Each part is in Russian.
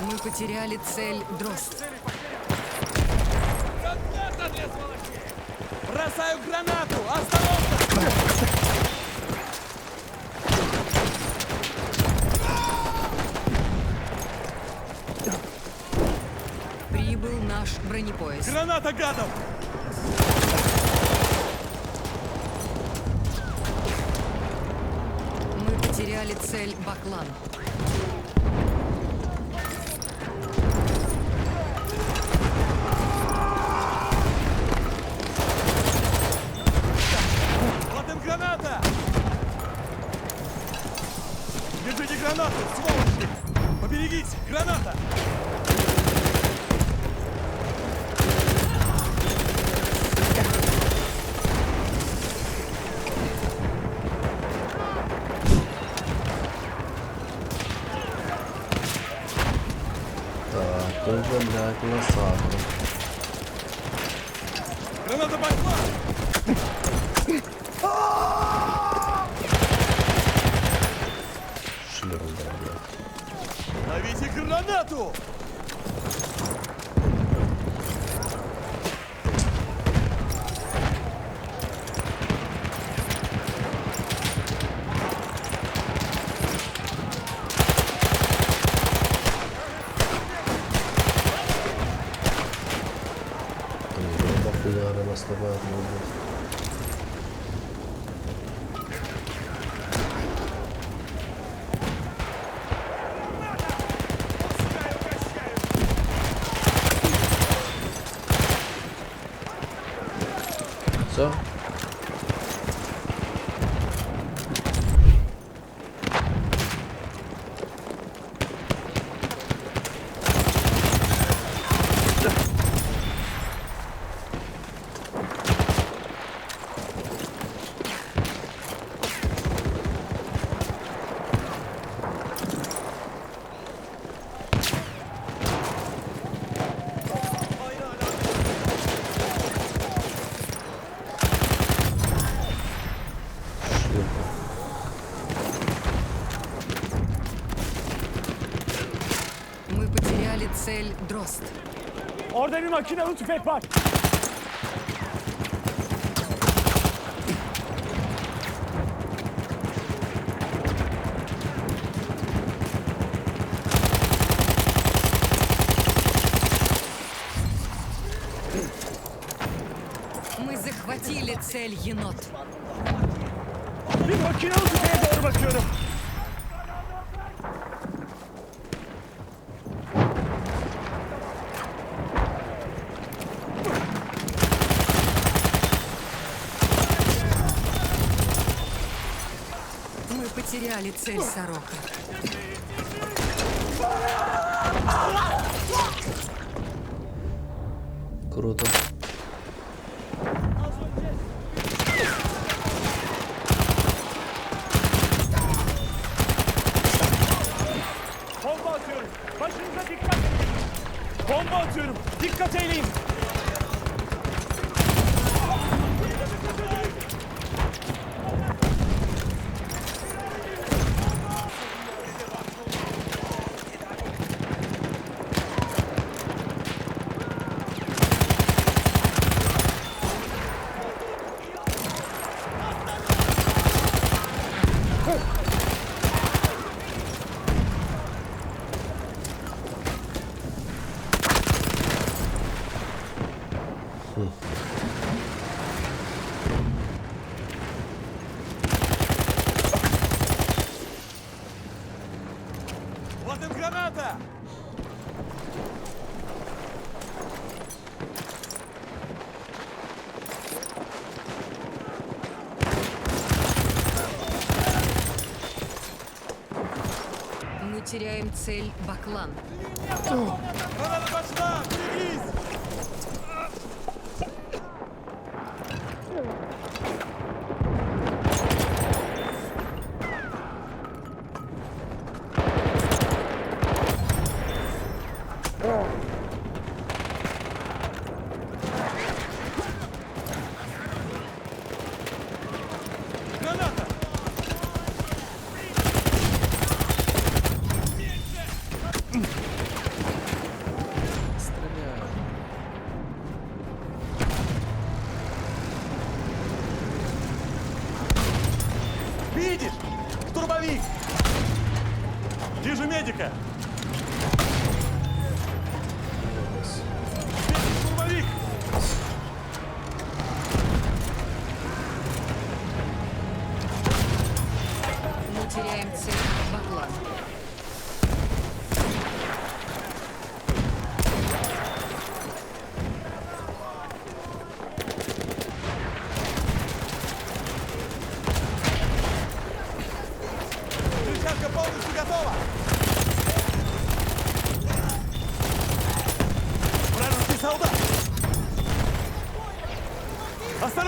Мы потеряли цель Дрозд. Граната для сволочей! Бросаю гранату! Остановка! Прибыл наш бронепоезд. Граната гадов! Мы потеряли цель Баклан. Держите гранату, сволочи! Поберегись! Граната! Так, тоже, блядь, лосатый. Граната пошла! Гранату! Там гроба хуяры наставают, só. Потеряли цель Дрозд. Orada bir makinalı tüfek var. Мы захватили цель Енот. Bir makinalı tüfeğe doğru bakıyorum. потеряли цель Сорока. Круто. Bomba atıyorum. Başınıza dikkat. Bomba atıyorum. Dikkat eyleyin. Теряем цель Баклан. Граната пошла! Берегись! Граната! Медика! Ужас. Светит штурмовик! Мы теряем цель Баклан. Взрывчатка полностью готова!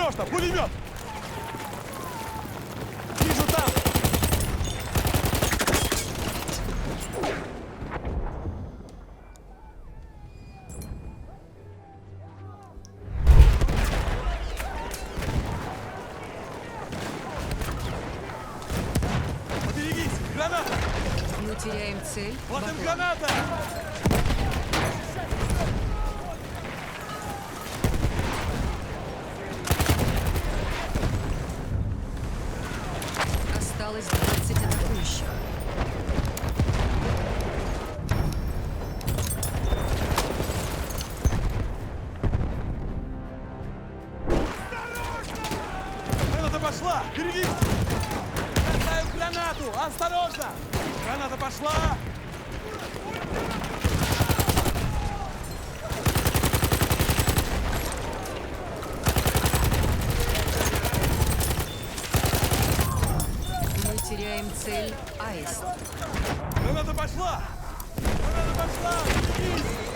Осторожно, пулемет! Вижу там! Поберегись! Граната! Мы теряем цель Вот им Баклан. граната! Осталось 20 атакующих. Граната пошла! Берегись! Бросаю гранату! Осторожно! Граната пошла! Мы теряем цель Аист. Граната пошла! Граната пошла! Берегись!